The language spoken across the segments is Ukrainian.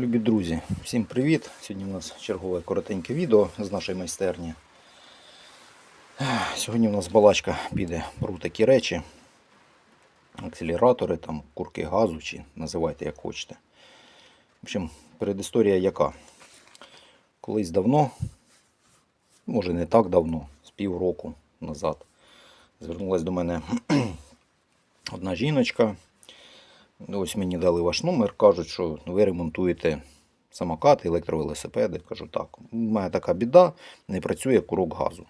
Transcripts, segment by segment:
Любі друзі, всім привіт! Сьогодні у нас чергове коротеньке відео з нашої майстерні. Сьогодні у нас балачка піде про такі речі. Акселератори, там, курки газу, чи називайте як хочете. В общем, передісторія яка? Колись давно, може не так давно, з півроку назад, звернулася до мене одна жіночка. Ось мені дали ваш номер, кажуть, що ви ремонтуєте самокати, електровелосипеди. Кажу, так, у мене така біда, не працює курок газу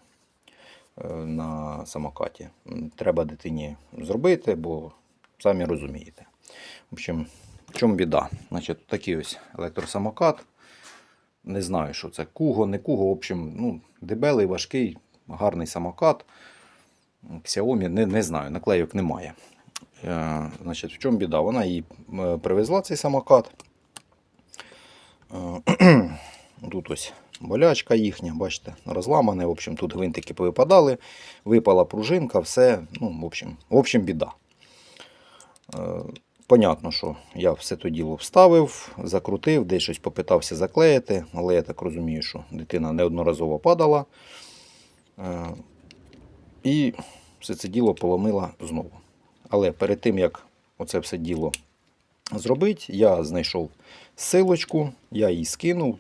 е, на самокаті. Треба дитині зробити, бо самі розумієте. В общем, в чому біда? Значить, такий ось електросамокат. Не знаю, що це куго, не куго. В общем, ну, дебелий, важкий, гарний самокат. Xiaomi, не, не знаю, наклейок немає. Е, Значить, в чому біда? Вона її е, привезла цей самокат. Е, Тут ось болячка їхня, бачите, розламане. В общем, тут гвинтики повипадали, випала пружинка, все. Ну, в общем, в общем, біда. Понятно, що я все то діло вставив, закрутив, десь щось попитався заклеїти, але я так розумію, що дитина неодноразово падала. І все це діло поломила знову. Але перед тим, як оце все діло зробити, я знайшов силочку, я її скинув.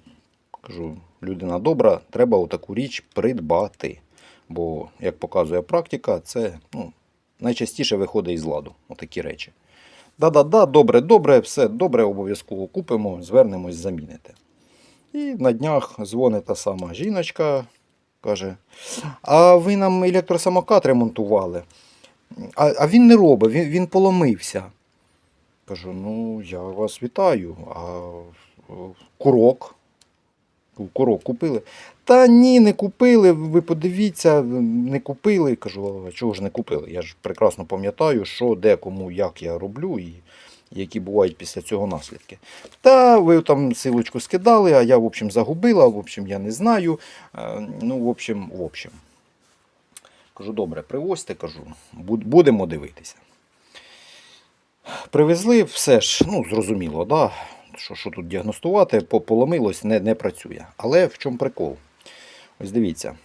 Кажу, людина добра, треба отаку річ придбати. Бо, як показує практика, це ну, найчастіше виходить із ладу. Отакі речі. Да-да-да, добре, добре, все добре, обов'язково купимо, звернемось, заміните. І на днях дзвонить та сама жіночка, каже: А ви нам електросамокат ремонтували. А, а він не робить, він, він поломився. Кажу, ну я вас вітаю. А курок? Курок купили? Та ні, не купили. Ви подивіться, не купили. Кажу, а чого ж не купили? Я ж прекрасно пам'ятаю, що, де, кому, як я роблю і які бувають після цього наслідки. Та ви там силочку скидали, а я, в общем, загубила, в общем, я не знаю. Е, Ну, в общем, в общем. Кажу, добре, привозьте, кажу, будемо дивитися. Привезли, все ж, ну, зрозуміло, да, що, що тут діагностувати, поломилось, не, не працює. Але в чому прикол? Ось дивіться,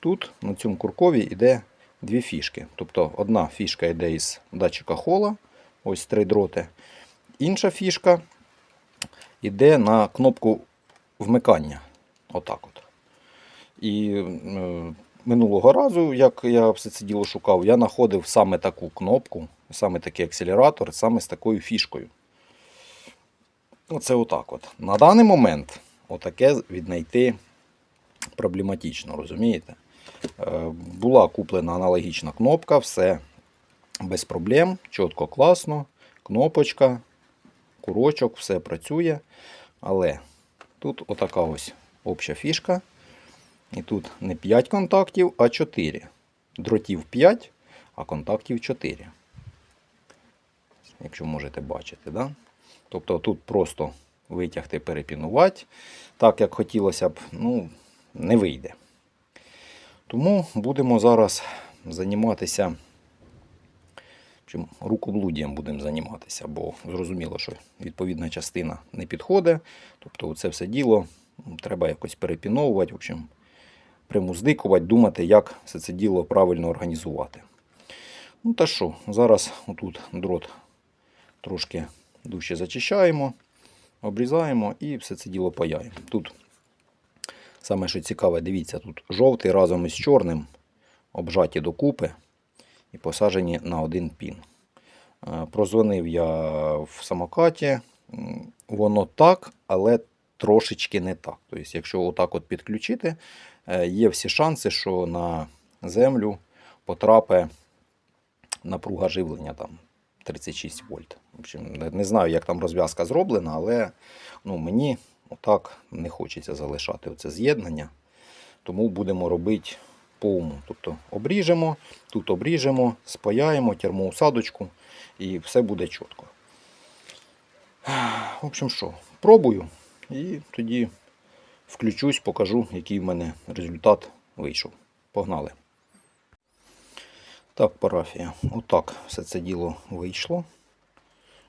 тут на цьому куркові йде дві фішки. Тобто одна фішка йде із датчика хола, ось три дроти. Інша фішка йде на кнопку вмикання. Отак от. І е, минулого разу, як я все це діло шукав, я знаходив саме таку кнопку, саме такий акселератор, саме з такою фішкою. Оце отак от. На даний момент отаке віднайти проблематично, розумієте? Е, Була куплена аналогічна кнопка, все без проблем, чітко, класно, кнопочка, курочок, все працює. Але тут отака ось обща фішка. І тут не 5 контактів, а 4. Дротів 5, а контактів 4. Якщо можете бачити, да? Тобто тут просто витягти, перепінувати. Так, як хотілося б, ну, не вийде. Тому будемо зараз займатися. в общем, Рукоблуддям будемо займатися, бо зрозуміло, що відповідна частина не підходить. Тобто це все діло треба якось перепіновувати. В общем, примуздикувати, думати, як все це діло правильно організувати. Ну та що, зараз отут дрот трошки дужче зачищаємо, обрізаємо і все це діло паяємо. Тут саме що цікаве, дивіться, тут жовтий разом із чорним обжаті докупи і посаджені на один пін. Е, Прозвонив я в самокаті, воно так, але трошечки не так. Тобто, якщо отак от підключити, є всі шанси, що на землю потрапить напруга живлення там 36 вольт. В общем, не, знаю, як там розв'язка зроблена, але ну, мені отак не хочеться залишати оце з'єднання. Тому будемо робити по уму. Тобто обріжемо, тут обріжемо, спаяємо термоусадочку і все буде чітко. В общем, що, пробую і тоді включусь, покажу, який в мене результат вийшов. Погнали. Так, парафія. Отак все це діло вийшло.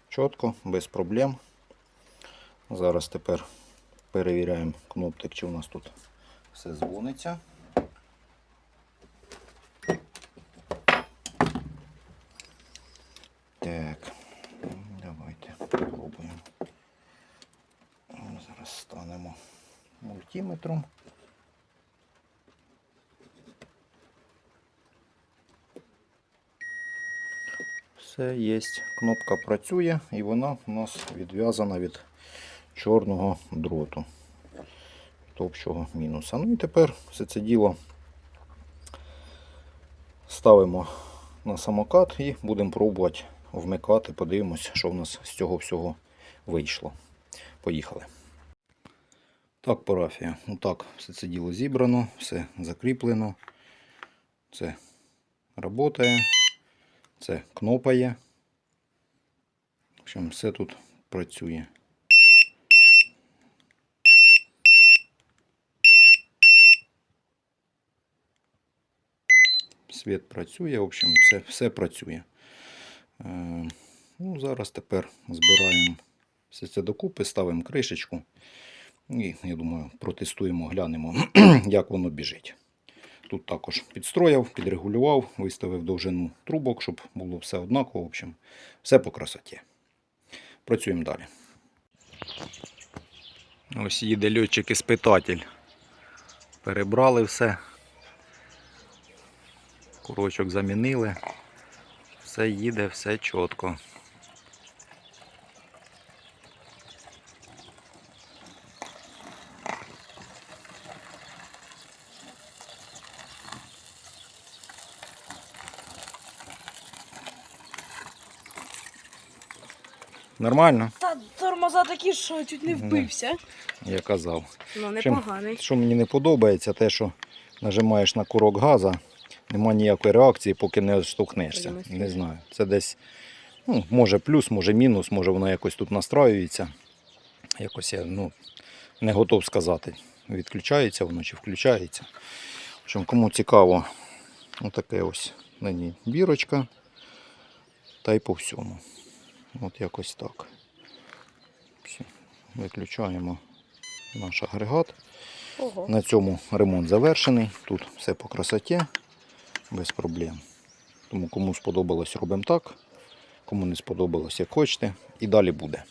Чітко, без проблем. Зараз тепер перевіряємо кнопки, чи у нас тут все дзвониться. Так, давайте спробуємо. Зараз станемо мультиметром. Все є. Кнопка працює і вона у нас відв'язана від чорного дроту товщого мінуса. Ну і тепер все це діло ставимо на самокат і будемо пробувати вмикати. Подивимось, що в нас з цього всього вийшло. Поїхали. Так, парафія. Ну так, все це діло зібрано, все закріплено. Це працює. Це кнопає. В общем, все тут працює. Світ працює, в общем, все, все працює. Е, ну, зараз тепер збираємо все це докупи, ставимо кришечку. І, я думаю, протестуємо, глянемо, як воно біжить. Тут також підстроїв, підрегулював, виставив довжину трубок, щоб було все однаково. В общем, все по красоті. Працюємо далі. Ось їде льотчик-іспитатель. Перебрали все. Курочок замінили. Все їде, все чітко. Нормально, Та тормоза такі, що чуть не вбився. я казав. Ну, непоганий. Що мені не подобається, те, що нажимаєш на курок газа, нема ніякої реакції, поки не штовхнешся. Не знаю. Це десь, ну, може плюс, може мінус, може воно якось тут настраюється. Якось я ну, не готов сказати, відключається воно чи включається. В общем, кому цікаво, отаке ось на ній бірочка. Та й по всьому. От якось так. Все. Виключаємо наш агрегат. Ого. На цьому ремонт завершений. Тут все по красоті, без проблем. Тому кому сподобалось, робимо так. Кому не сподобалось, як хочете. І далі буде.